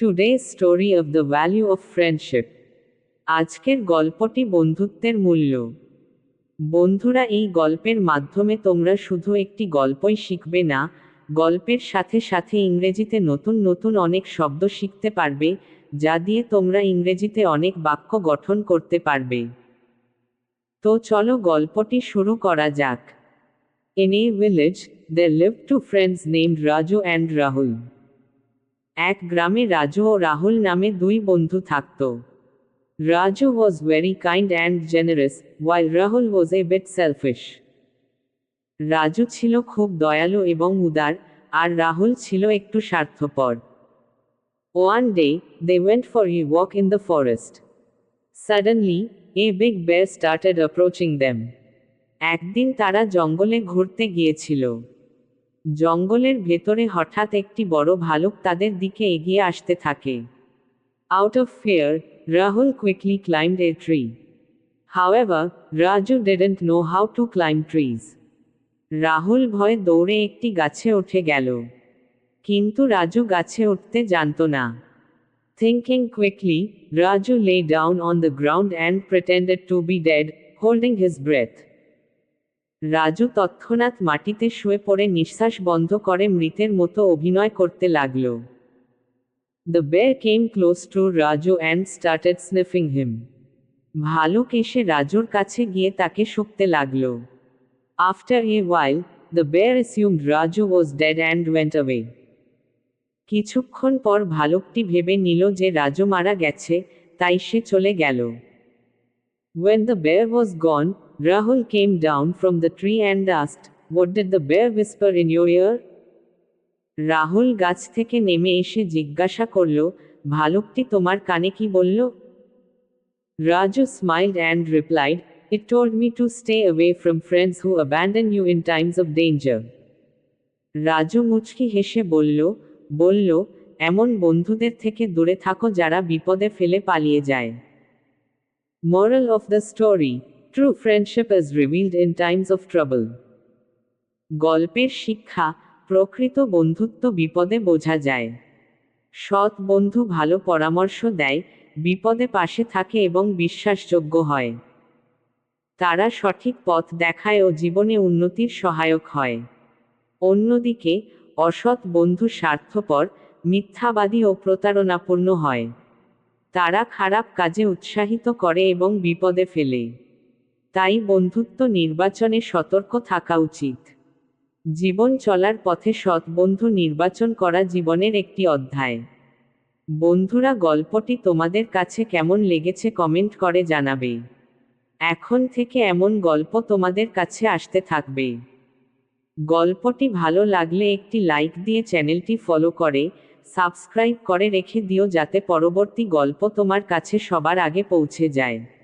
Today's story of the value of friendship. আজকের গল্পটি বন্ধুত্বের মূল্য বন্ধুরা এই গল্পের মাধ্যমে তোমরা শুধু একটি গল্পই শিখবে না গল্পের সাথে সাথে ইংরেজিতে নতুন নতুন অনেক শব্দ শিখতে পারবে যা দিয়ে তোমরা ইংরেজিতে অনেক বাক্য গঠন করতে পারবে তো চলো গল্পটি শুরু করা যাক In a village, there lived two friends named Raju and Rahul. এক গ্রামে রাজু ও রাহুল নামে দুই বন্ধু থাকত। Raju was very kind and generous while Rahul was a bit selfish Raju ছিল খুব দয়ালু এবং উদার, আর রাহুল ছিল একটু স্বার্থপর। One day they went for a walk in the forest suddenly a big bear started approaching them একদিন তারা জঙ্গলে ঘুরতে গিয়েছিল। জঙ্গলের ভেতরে হঠাৎ একটি বড় ভালুক তাদের দিকে এগিয়ে আসতে থাকে। Out of fear Rahul quickly climbed a tree however Raju didn't know how to climb trees Rahul ভয়ে দৌড়ে একটি গাছে উঠে গেল। কিন্তু রাজু গাছে উঠতে জানত না। Thinking quickly Raju lay down on the ground and pretended to be dead holding his breath Raju তৎক্ষণাৎ মাটিতে শুয়ে পড়ে নিঃশ্বাস বন্ধ করে মৃতের মতো অভিনয় করতে লাগল। The bear came close to Raju and started sniffing him ভালুক এসে রাজুর কাছে গিয়ে তাকে শুকতে লাগল। After a while the bear assumed Raju was dead and went away কিছুক্ষণ পর ভালুকটি ভেবে নিল যে রাজু মারা গেছে তাই সে চলে গেল। When the bear was gone, Rahul came down from the tree and asked, What did the bear whisper in your ear? Rahul গাছ থেকে নেমে এসে জিজ্ঞাসা করল ভালুকটি তোমার কানে কি বলল? Raju smiled and replied it told me to stay away from friends who abandon you in times of danger Raju মুচকি হেসে বলল বলল এমন বন্ধুদের থেকে দূরে থাকো যারা বিপদে ফেলে পালিয়ে যায়। Moral of the story True friendship is revealed in times of trouble. গল্পের শিক্ষা, প্রকৃত বন্ধুত্ব বিপদে বোঝা যায়। সৎ বন্ধু ভালো পরামর্শ দেয়, বিপদে পাশে থাকে এবং বিশ্বাসযোগ্য হয়। তারা সঠিক পথ দেখায় ও জীবনে উন্নতির সহায়ক হয়। অন্যদিকে, অসৎ বন্ধু স্বার্থপর, মিথ্যাবাদী ও প্রতারণাপূর্ণ হয়। তারা খারাপ কাজে উৎসাহিত করে এবং বিপদে ফেলে। তাই বন্ধুত্ব নির্বাচনে সতর্ক থাকা উচিত। জীবন চলার পথে সৎ বন্ধু নির্বাচন করা জীবনের একটি অধ্যায়। বন্ধুরা, গল্পটি তোমাদের কাছে কেমন লেগেছে কমেন্ট করে জানাবে। এখন থেকে এমন গল্প তোমাদের কাছে আসতে থাকবে। গল্পটি ভালো লাগলে একটি লাইক দিয়ে চ্যানেলটি ফলো করে, সাবস্ক্রাইব করে রেখে দিও যাতে পরবর্তী গল্প তোমার কাছে সবার আগে পৌঁছে যায়।